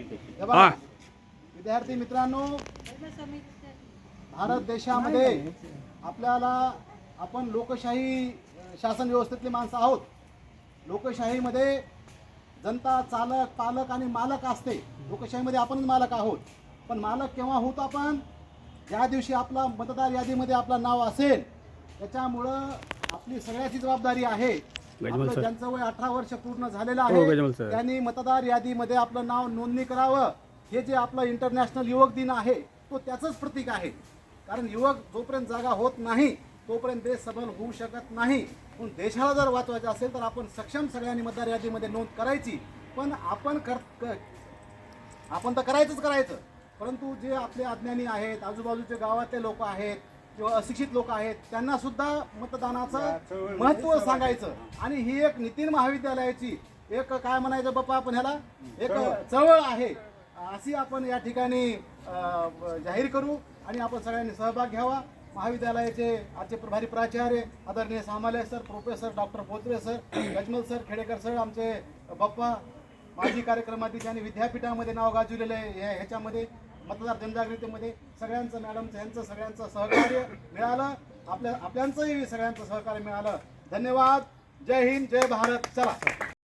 हे विद्यार्थी मित्रांनो भारत देशामध्ये आपल्याला आपण लोकशाही शासन व्यवस्थेतली माणसं आहोत. लोकशाहीमध्ये जनता चालक पालक आणि मालक असते. लोकशाहीमध्ये आपणच मालक आहोत. पण मालक केव्हा होतो आपण? ज्या दिवशी आपला मतदार यादीमध्ये आपलं नाव असेल त्याच्यामुळं आपली सगळ्याची जबाबदारी आहे. गजमल आपलं सर. ज्यांचं वय अठरा वर्ष पूर्ण झालेलं हो, गजमल आहे सर. त्यांनी मतदार यादीमध्ये आपलं नाव नोंदणी करावं. हे जे आपलं इंटरनॅशनल युवक दिन आहे तो त्याचंच प्रतीक आहे. कारण युवक जोपर्यंत जागा होत नाही तोपर्यंत देश सबल होऊ शकत नाही. पण देशाला जर वाचवायचं असेल तर आपण सक्षम सगळ्यांनी मतदार यादीमध्ये नोंद करायची. पण आपण कर क- आपण तर करायचंच करायचं. परंतु जे आपले अज्ञानी आहेत आजूबाजूचे गावातले लोक आहेत किंवा अशिक्षित लोक आहेत त्यांना सुद्धा मतदानाचं महत्त्व सांगायचं. आणि ही एक नितीन महाविद्यालयाची एक काय म्हणायचं बाप्पा आपण ह्याला? एक चळवळ. आहे. अशी आपण या ठिकाणी जाहीर करू आणि आपण सगळ्यांनी सहभाग घ्यावा. महाविद्यालयाचे आजचे प्रभारी प्राचार्य आदरणीय Samale sir professor doctor Potre sir Gajmal sir Khedekar sir आमचे बाप्पा माजी कार्यक्रमाध्यक्ष आणि विद्यापीठामध्ये नाव गाजवलेलं आहे. ह्या- ह्याच्यामध्ये मतदार जनजागृतीमध्ये सगळ्यांचं मॅडमचं ह्यांचं सगळ्यांचं सहकार्य मिळालं. आपल्या आपल्यांचंही सगळ्यांचं सहकार्य मिळालं. धन्यवाद. जय हिंद जय भारत. चला.